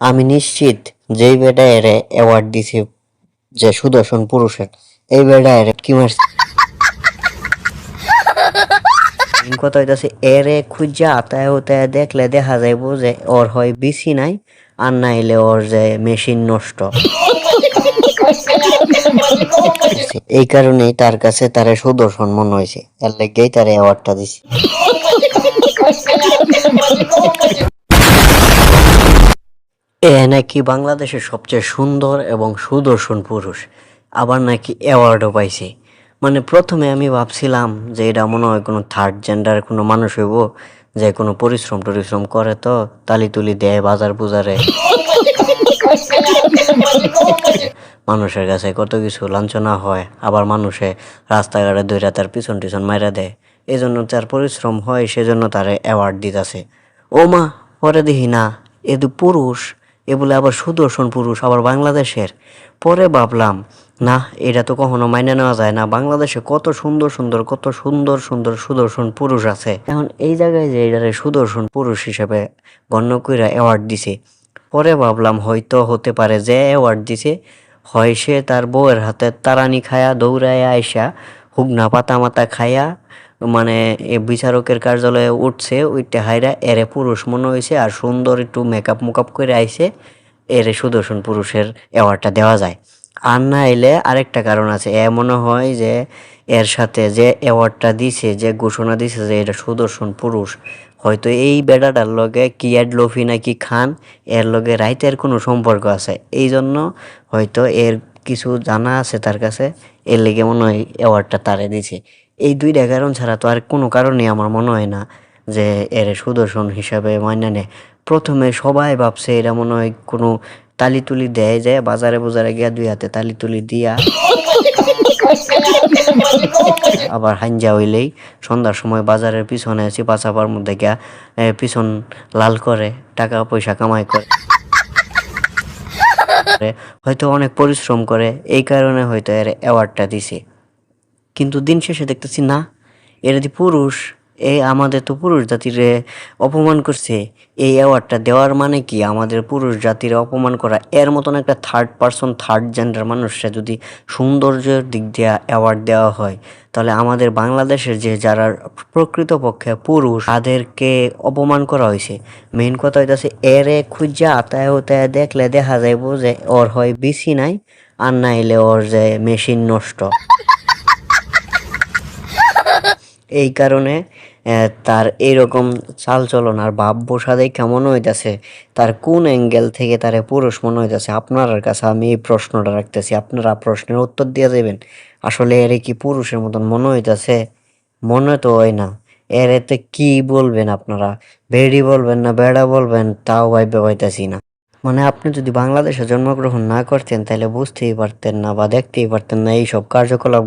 আমি নিশ্চিত যেই বেটা এরে অ্যাওয়ার্ড দিছে যে সুদর্শন পুরুষের, এই বেটা এরে কি মারছে? কথা হইতাছে, এরে খুঁজা আতায় উতায় দেখলে দেখা যাইব যে ওর হয় বিসি নাই, আর নাইলে ওর যে মেশিন নষ্ট। এই কারণেই তার কাছে তারে সুদর্শন মনে হয়েছে এর লেগেই তার অ্যাওয়ার্ডটা দিছে। এ নাকি বাংলাদেশের সবচেয়ে সুন্দর এবং সুদর্শন পুরুষ। আবার নাকি অ্যাওয়ার্ডও পাইছে। মানে প্রথমে আমি ভাবছিলাম যে এটা মনে হয় কোনো থার্ড জেন্ডার কোনো মানুষ হইব, যে কোনো পরিশ্রম টরিশ্রম করে তো তালি তুলি দেয় বাজার বুজারে। মানুষের কাছে কত কিছু লাঞ্ছনা হয়, আবার মানুষে রাস্তাঘাটে দৈরা তার পিছন টিছন মাইরা দেয়। এই জন্য তার পরিশ্রম হয়, সেজন্য তার অ্যাওয়ার্ড দিতেছে। ও মা পরে দেখি না, এ পুরুষ এ বলে আবার সুদর্শন পুরুষ, আবার বাংলাদেশের। পরে ভাবলাম, না, এটা তো কখনো মাইনে নেওয়া যায় না। বাংলাদেশে কত সুন্দর সুন্দর, কত সুন্দর সুন্দর সুদর্শন পুরুষ আছে। এখন এই জায়গায় যে এটারে সুদর্শন পুরুষ হিসেবে গণ্য কইরা অ্যাওয়ার্ড দিছে, পরে ভাবলাম হয়তো হতে পারে যে অ্যাওয়ার্ড দিছে, হয় সে তার বউয়ের হাতে তারানি খায়া দৌড়ায় আইসা হুগনা পাতা মাতা খায়া মানে বিচারকের কার্যালয়ে উঠছে ওইটা হাইরা এরে পুরুষ মনে হয়েছে আর সুন্দর একটু মেকআপ মুকআপ করে আইছে, এরে সুদর্শন পুরুষের অ্যাওয়ার্ডটা দেওয়া যায়। আর না এলে আরেকটা কারণ আছে, এ মনে হয় যে এর সাথে যে অ্যাওয়ার্ডটা দিছে, যে ঘোষণা দিছে যে এটা সুদর্শন পুরুষ, হয়তো এই বেড়াটার লগে কি লফি নাকি খান, এর লগে রাইতের কোনো সম্পর্ক আছে। এই জন্য হয়তো এর কিছু জানা আছে তার কাছে, এর লেগে মনে হয় অ্যাওয়ার্ডটা তারে দিছে। এই দুইটা কারণ ছাড়া তো আর কোনো কারণে আমার মনে হয় না যে এর সুদর্শন হিসাবে মাইনা প্রথমে সবাই ভাবছে এরা মনে হয় কোনো তালি তুলি দেয়, যায় বাজারে বাজারে গিয়া দুই হাতে তালি তুলি দিয়া। আবার হাঞ্জা হইলেই সন্ধ্যার সময় বাজারের পিছনে চিপা চাপার মধ্যে গিয়া পিছন লাল করে, টাকা, পয়সা কামাই করে। হয়তো অনেক পরিশ্রম করে, এই কারণে হয়তো এর অ্যাওয়ার্ডটা দিছে। কিন্তু দিন শেষে দেখতেছি, না, এরা যে পুরুষ এই আমাদের তো পুরুষ জাতিরে অপমান করছে। এই অ্যাওয়ার্ডটা দেওয়ার মানে কি? আমাদের পুরুষ জাতির অপমান করা। এর মতন একটা থার্ড পার্সন থার্ড জেন্ডার মানুষরা যদি সৌন্দর্যের দিক দিয়ে অ্যাওয়ার্ড দেওয়া হয়, তাহলে আমাদের বাংলাদেশের যে যারা প্রকৃতপক্ষে পুরুষ, তাদেরকে অপমান করা হয়েছে। মেইন কথা হইতাছে, এরে খুঁজা আতায় উতায় দেখলে দেখা যাইব যে ওর হয় বেশি নাই, আর নাইলে ওর যে মেশিন নষ্ট। এই কারণে তার এইরকম চালচলন আর ভাব বসাদে কেমন হইতাছে? তার কোন অ্যাঙ্গেল থেকে তার পুরুষ মনে হইতাছে? আপনার কাছে আমি এই প্রশ্নটা রাখতেছি। আপনারা প্রশ্নের উত্তর দিয়ে দেবেন। আসলে এর কি পুরুষের মতন মনে হইতাছে? মনে তো হয় না। এর এতে কি বলবেন আপনারা? বেড়ি বলবেন না বেড়া বলবেন, তাও ভাইবে পাইতাছি না। মানে আপনি যদি বাংলাদেশে জন্মগ্রহণ না করতেন তাহলে বুঝতেই পারতেন না বা দেখতেই পারতেন না এইসব কার্যকলাপ